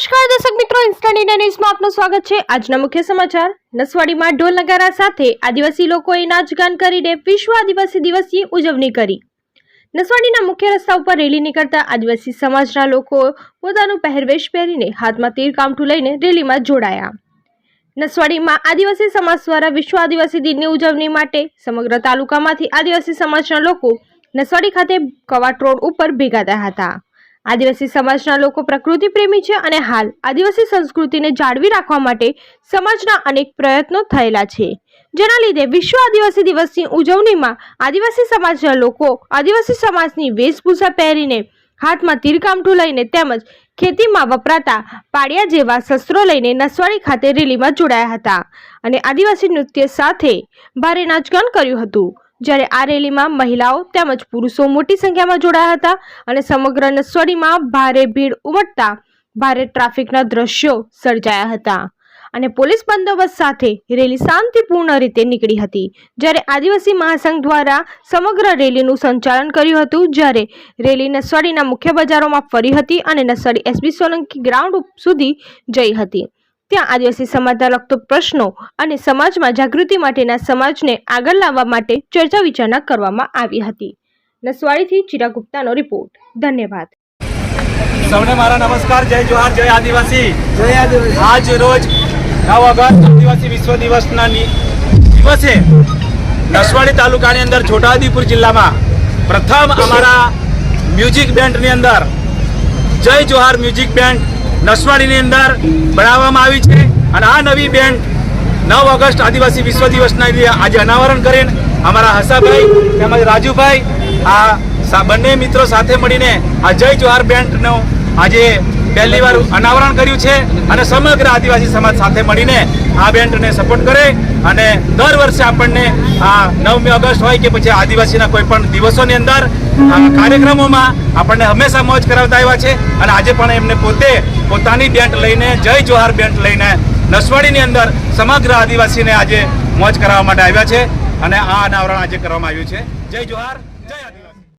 Instant India ન્યૂઝમાં આપનું સ્વાગત છે. આજના મુખ્ય સમાચાર. નસવાડીમાં ઢોલ નગારા સાથે આદિવાસી લોકોએ નાચગાન કરીને વિશ્વ આદિવાસી દિવસની ઉજવણી કરી. નસવાડીના મુખ્ય રસ્તા ઉપર રેલી નીકળતા આદિવાસી સમાજના લોકો પોતાનું પહેરવેશ પહેરીને હાથમાં તીર કામઠું લઈને રેલીમાં જોડાયા. નસવાડીમાં આદિવાસી સમાજ દ્વારા વિશ્વ આદિવાસી દિનની ઉજવણી માટે સમગ્ર તાલુકામાંથી આદિવાસી સમાજના લોકો નસવાડી ખાતે કવાટ રોડ ઉપર ભેગા થયા હતા. આદિવાસી સમાજના લોકો પ્રકૃતિ પ્રેમી છે અને હાલ આદિવાસી સંસ્કૃતિને જાળવી રાખવા માટે સમાજના અનેક પ્રયત્નો થયેલા છે. જેના લીધે વિશ્વ આદિવાસી દિવસની ઉજવણીમાં આદિવાસી સમાજના લોકો આદિવાસી સમાજની વેશભૂષા પહેરીને હાથમાં તીરકામઠું લઈને તેમજ ખેતીમાં વપરાતા પાડિયા જેવા શસ્ત્રો લઈને નસવાડી ખાતે રેલીમાં જોડાયા હતા. અને આદિવાસી નૃત્ય સાથે ભારે નાચગાન કર્યું હતું. જ્યારે આ રેલીમાં મહિલાઓ તેમજ પુરુષો મોટી સંખ્યામાં જોડાયા હતા અને સમગ્ર નસવાડીમાં ભારે ભીડ ઉમટતા ભારે ટ્રાફિકના દ્રશ્યો સર્જાયા હતા. અને પોલીસ બંદોબસ્ત સાથે રેલી શાંતિપૂર્ણ રીતે નીકળી હતી. જ્યારે આદિવાસી મહાસંઘ દ્વારા સમગ્ર રેલીનું સંચાલન કર્યું હતું, જ્યારે રેલી નસવાડીના મુખ્ય બજારોમાં ફરી હતી અને નસવાડી એસબી સોલંકી ગ્રાઉન્ડ સુધી જઈ હતી. ત્યાં આદિવાસી સમાજના લગતો પ્રશ્નો અને સમાજમાં જાગૃતિ માટેના સમાજને આગળ લાવવા માટે ચર્ચા વિચારણા કરવામાં આવી હતી. નસવાડીથી ચિરા ગુપ્તાનો રિપોર્ટ. ધન્યવાદ. સૌને મારા નમસ્કાર. જય જોહાર જય આદિવાસી. જય આદિવાસી. આજ રોજ નવ ઓગસ્ટ આદિવાસી વિશ્વ દિવસના નિ- દિવસે નસવાડી તાલુકાની અંદર છોટાઉદેપુર જિલ્લામાં પ્રથમ અમારા મ્યુઝિક બેન્ડની અંદર જય જોહાર મ્યુઝિક બેન્ડ નસવાડીની અંદર બનાવવામાં આવી છે અને આ નવી બેન્ડ નવ ઓગસ્ટ આદિવાસી વિશ્વ દિવસના આજે અનાવરણ કરીને અમારા હસાભાઈ તેમજ રાજુભાઈ, આ બંને મિત્રો સાથે મળીને આ જય જોહાર બેન્ડનો આજે પહેલી વાર અનાવરણ કર્યું છે અને સમગ્ર આદિવાસી સમાજ સાથે મળીને આ બેન્ડને સપોર્ટ કરે અને દર વર્ષે આપણને આ નવમી ઓગસ્ટ હોય કે પછી આદિવાસીના કોઈ પણ દિવસોની અંદર કાર્યક્રમોમાં આપણને હંમેશા મોજ કરાવતા આવ્યા છે અને આજે પણ એમને પોતે પોતાની બેન્ટ લઈને, જય જોહાર બેન્ટ લઈને નસવાડીની અંદર સમગ્ર આદિવાસીને આજે મોજ કરાવવા માટે આવ્યા છે અને આ અનાવરણ આજે કરવામાં આવ્યું છે. જય જોહાર, જય આદિવાસી.